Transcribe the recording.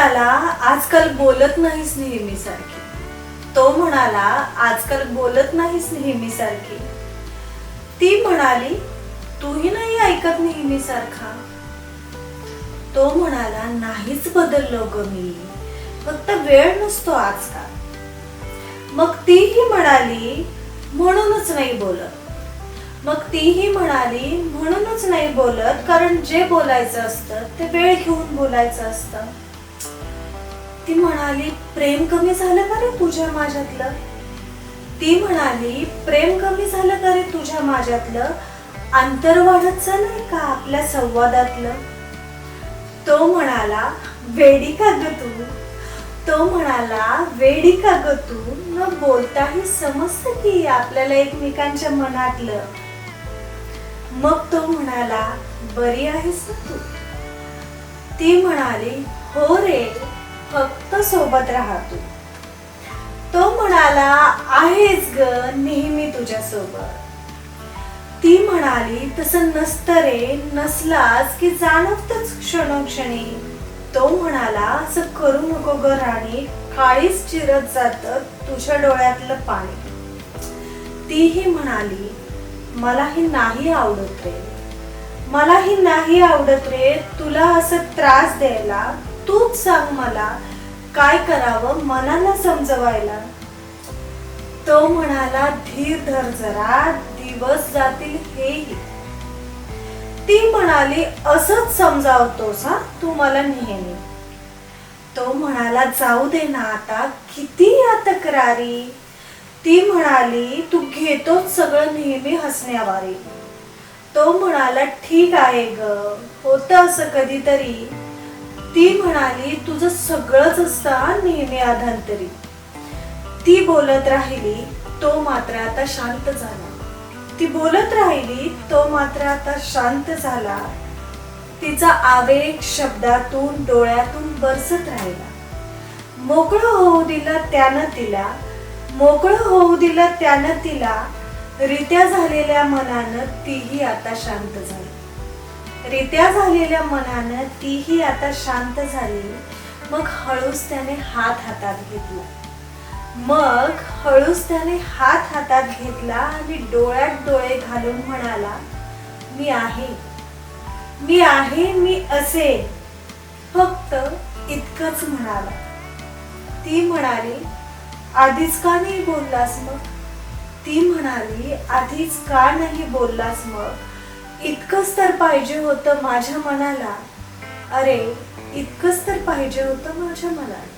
आजकाल बोलत नाहीस नेहमी सारखी तो म्हणाला आजकाल बोलत नाहीस नेहमी सारखी ती म्हणाली तूही नाही ऐकत नेहमी सारखा तो म्हणाला नाहीच बदललो ग मी. फक्त वेळ नसतो आजकाल. मग तीही म्हणाली म्हणूनच नाही बोलत. मग तीही म्हणाली म्हणूनच नाही बोलत कारण जे बोलायचं असतं ते वेळ घेऊन बोलायचं असतं. ती म्हणाली प्रेम कमी झालं का रे तुझ्या माझ्यातलं? ती म्हणाली प्रेम कमी झालं का रे तुझ्या माझ्यातलं? अंतर वाढत चाललंय का आपल्या संवादातलं? तो म्हणाला वेडी का ग तू? तो म्हणाला वेडी का ग तू? न बोलताही समजत की आपल्याला एकमेकांच्या मनातलं. मग तो म्हणाला बरी आहेस ना तू? ती म्हणाली हो रे फक्त सोबत राहतो तो. म्हणाला आहेच ग नेहमी तुझ्या सोबत ती म्हणाली तसं नसतं रे नसलास की जाणवतच क्षणोक्षणी. तो म्हणाला असं करू नको ग राणी काळीच चिरत जात तुझ्या डोळ्यातलं पाणी. तीही म्हणाली मला हे नाही आवडत रे. मला ही नाही आवडत रे तुला असं त्रास द्यायला. तूच सांग मला काय करावं मनाला समजवायला. तो म्हणाला धीर धर जरा दिवस जातील हेही. ती म्हणाली असंच समजावतोस हा? तू मला नेहमी. तो म्हणाला जाऊ दे ना आता किती या तक्रारी ती म्हणाली तू घेतोच सगळं नेहमी हसण्यावारी. तो म्हणाला ठीक आहे ग होतं असं कधीतरी. ती म्हणाली तुझं सगळंच असतं नेहमी आधांतरी ती बोलत राहिली तो मात्र आता शांत झाला. ती बोलत राहिली तो मात्र आता शांत झाला. तिचा आवेग शब्दातून डोळ्यातून बरसत राहिला. मोकळं होऊ दिलं त्यानं तिला मोकळं होऊ दिलं त्यानं तिला रित्या झालेल्या मनानं तीही आता शांत झाली. रित्या झालेल्या मनानं तीही आता शांत झाली मग हळूच त्याने हात हातात घेतला. मग हळूच त्याने हात हातात घेतला आणि डोळ्यात डोळे घालून म्हणाला मी आहे. मी आहे मी असे. फक्त इतकंच म्हणाला. ती म्हणाली आधीच का नाही बोललास मग? ती म्हणाली आधीच का नाही बोललास मग? इतकंच तर पाहिजे होतं माझ्या मनाला. अरे इतकंच तर पाहिजे होतं माझ्या मनाला.